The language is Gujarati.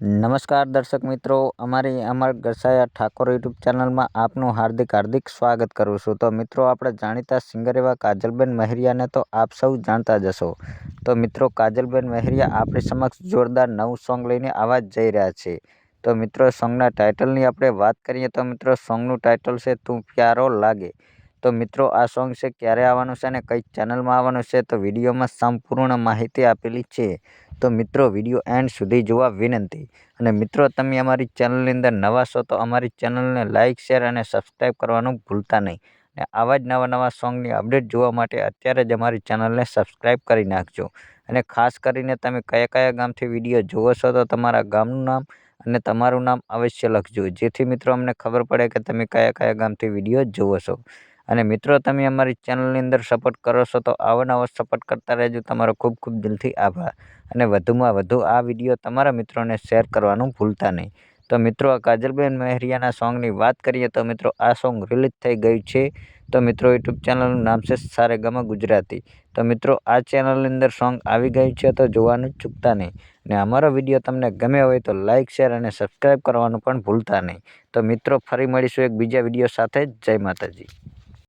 નમસ્કાર દર્શક મિત્રો, અમારી અમર ગરસાયા ઠાકોર યુટ્યુબ ચેનલમાં આપનું હાર્દિક હાર્દિક સ્વાગત કરું છું. તો મિત્રો, આપણે જાણીતા સિંગર એવા કાજલબેન મહેરિયાને તો આપ સૌ જાણતા જ હશો. તો મિત્રો, કાજલબેન મહેરિયા આપણી સમક્ષ જોરદાર નવું સોંગ લઈને આવવા જઈ રહ્યા છે. તો મિત્રો, સોંગના ટાઇટલની આપણે વાત કરીએ તો મિત્રો, સોંગનું ટાઇટલ છે તું પ્યારો લાગે. તો મિત્રો, આ સોંગ છે ક્યારે આવવાનું છે અને કઈ ચેનલમાં આવવાનું છે તો વિડીયોમાં સંપૂર્ણ માહિતી આપેલી છે. તો મિત્રો વીડિયો એન્ડ સુધી જોવા વિનંતી. અને મિત્રો, તમે અમારી ચેનલની અંદર નવા છો, તો અમારી ચેનલને લાઇક શેર અને સબસ્ક્રાઈબ કરવાનું ભૂલતા નહીં. અને આવા જ નવા નવા સોંગની અપડેટ જોવા માટે અત્યારે જ અમારી ચેનલને સબસ્ક્રાઈબ કરી નાખજો. અને ખાસ કરીને તમે કયા કયા ગામથી વીડિયો જુઓ છો, તો તમારા ગામનું નામ અને તમારું નામ અવશ્ય લખજો. જેથી મિત્રો, અમને ખબર પડે કે તમે કયા કયા ગામથી વીડિયો જુઓ છો. અને મિત્રો, તમે અમારી ચેનલની અંદર સપોર્ટ કરો છો તો આવો નવો સપોર્ટ કરતા રહેજો. તમારો ખૂબ ખૂબ દિલથી આભાર. અને વધુમાં વધુ આ વીડિયો તમારા મિત્રોને શેર કરવાનું ભૂલતા નહીં. તો મિત્રો, આ કાજલબેન મહેરિયાના સોંગની વાત કરીએ તો મિત્રો, આ સોંગ રિલીઝ થઈ ગયું છે. તો મિત્રો યુટ્યુબ ચેનલનું નામ છે સારે ગમા ગુજરાતી. તો મિત્રો, આ ચેનલની અંદર સોંગ આવી ગયું છે તો જોવાનું ચૂકતા નહીં. અને અમારો વીડિયો તમને ગમે હોય તો લાઇક શેર અને સબસ્ક્રાઈબ કરવાનું પણ ભૂલતા નહીં. તો મિત્રો, ફરી મળીશું એક બીજા વીડિયો સાથે. જય માતાજી.